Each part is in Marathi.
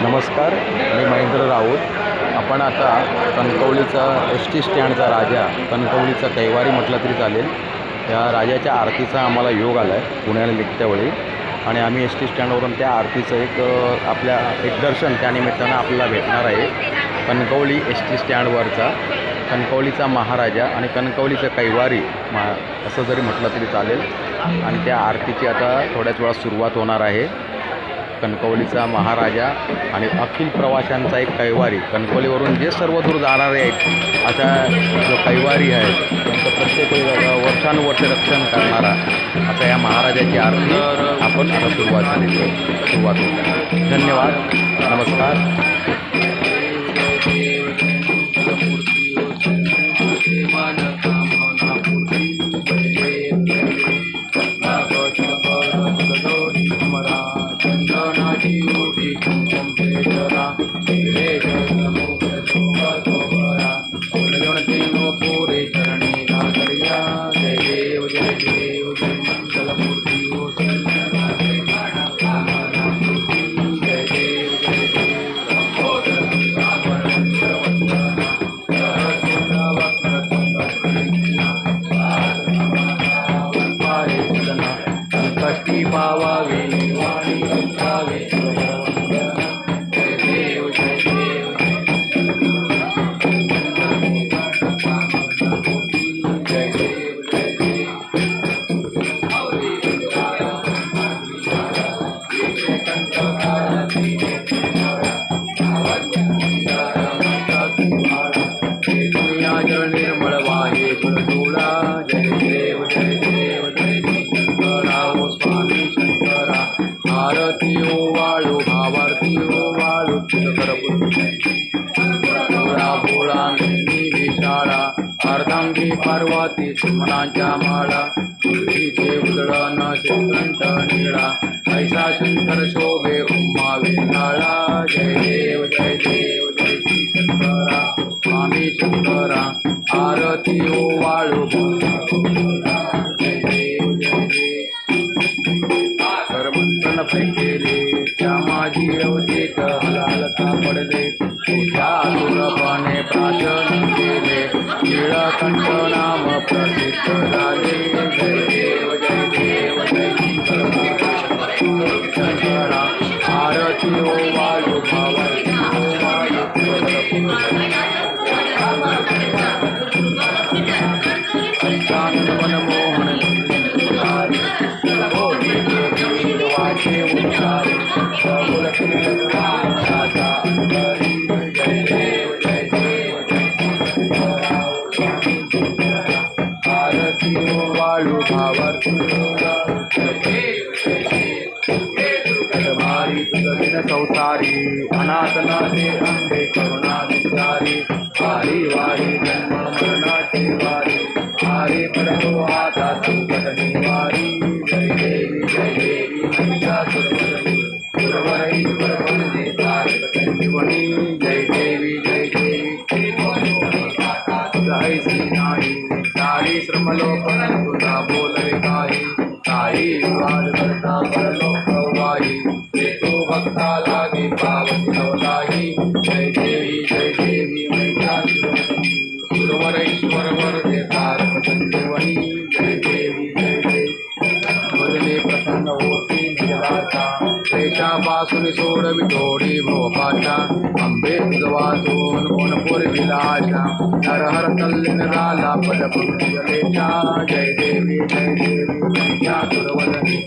नमस्कार मी महेंद्र राऊत. आपण आता कणकवलीचा एस टी स्टँडचा राजा कणकवलीचा कैवारी म्हटलं तरी चालेल. त्या राजाच्या आरतीचा आम्हाला योग आला आहे पुण्याला निघत्या वेळी आणि आम्ही एस टी स्टँडवरून त्या आरतीचं एक आपल्या एक दर्शन त्यानिमित्तानं आपल्याला भेटणार आहे. कणकवली एस टी स्टँडवरचा कणकवलीचा महाराजा आणि कणकवलीचं कैवारी मा असं जरी म्हटलं तरी चालेल. आणि त्या आरतीची आता थोड्याच वेळात सुरुवात होणार आहे. कणकवलीचा महाराजा आणि अखिल प्रवाशांचा एक कैवारी. कणकवलीवरून जे सर्व दूर जाणारे आहेत अशा जो कैवारी आहे त्यांचं प्रत्येक वर्षानुवर्ष रक्षण करणारा असा या महाराजाची आरती आपण आता सुरुवात झालेली आहे. सुरुवात होत. धन्यवाद. नमस्कार. पार्वती सुमनाच्या माळा तुळशीचे उदळण श्रीकंठ निळा ऐसा शंकर शोभे उम्मा विनाळा जय देव जय देव जय श्री शंकरा स्वामी शंकरा आरती ओ वाळू जय देव जय देव करमंतन फेकेले त्या माझी अवधीत हलालता पडले तुझ्या सुरपणे प्राशन तुझिन अनाथनाथे अंधे करुणा विचारी हरी वारी जन्म मरणाचे वारी हरे प्रभो आता संकट निवारी. जय देवी जय देवी महिषासुरमर्दिनी सुरवर ईश्वर वंदे तारक संजीवनी जय देवी जय देवी जय श्री नाही सारी श्रमलोकन तुझा बोलवे काही. काही विवाद करता परलोक वाई तो भक्ता लागे पावती नवलाही जय देवी जय देवी महिषासुरमर्दिनी सुरवर वरदे तारक जय देवी जय देवी. भजने प्रसन्न होती निजलाचा क्लेशापासून सोडवी थोडी अंबे तुझ वाचून कोण विलाशा नर हर तल्लीन पद जय देवी जय देवी महिषा सुरवदनी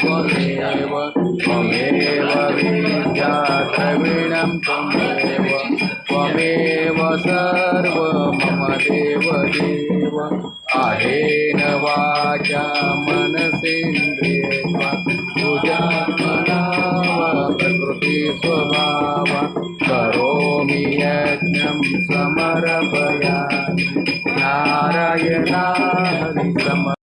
त्वमेव त्वमेव विद्या द्रविणं त्वमेव त्वमेव सर्व मम देव देव आहेन वाचा मनसेन्द्रियेण तुझ्या प्रकृति स्वभाव करोमि यज्ञं समर्पया नारायणा हरि सम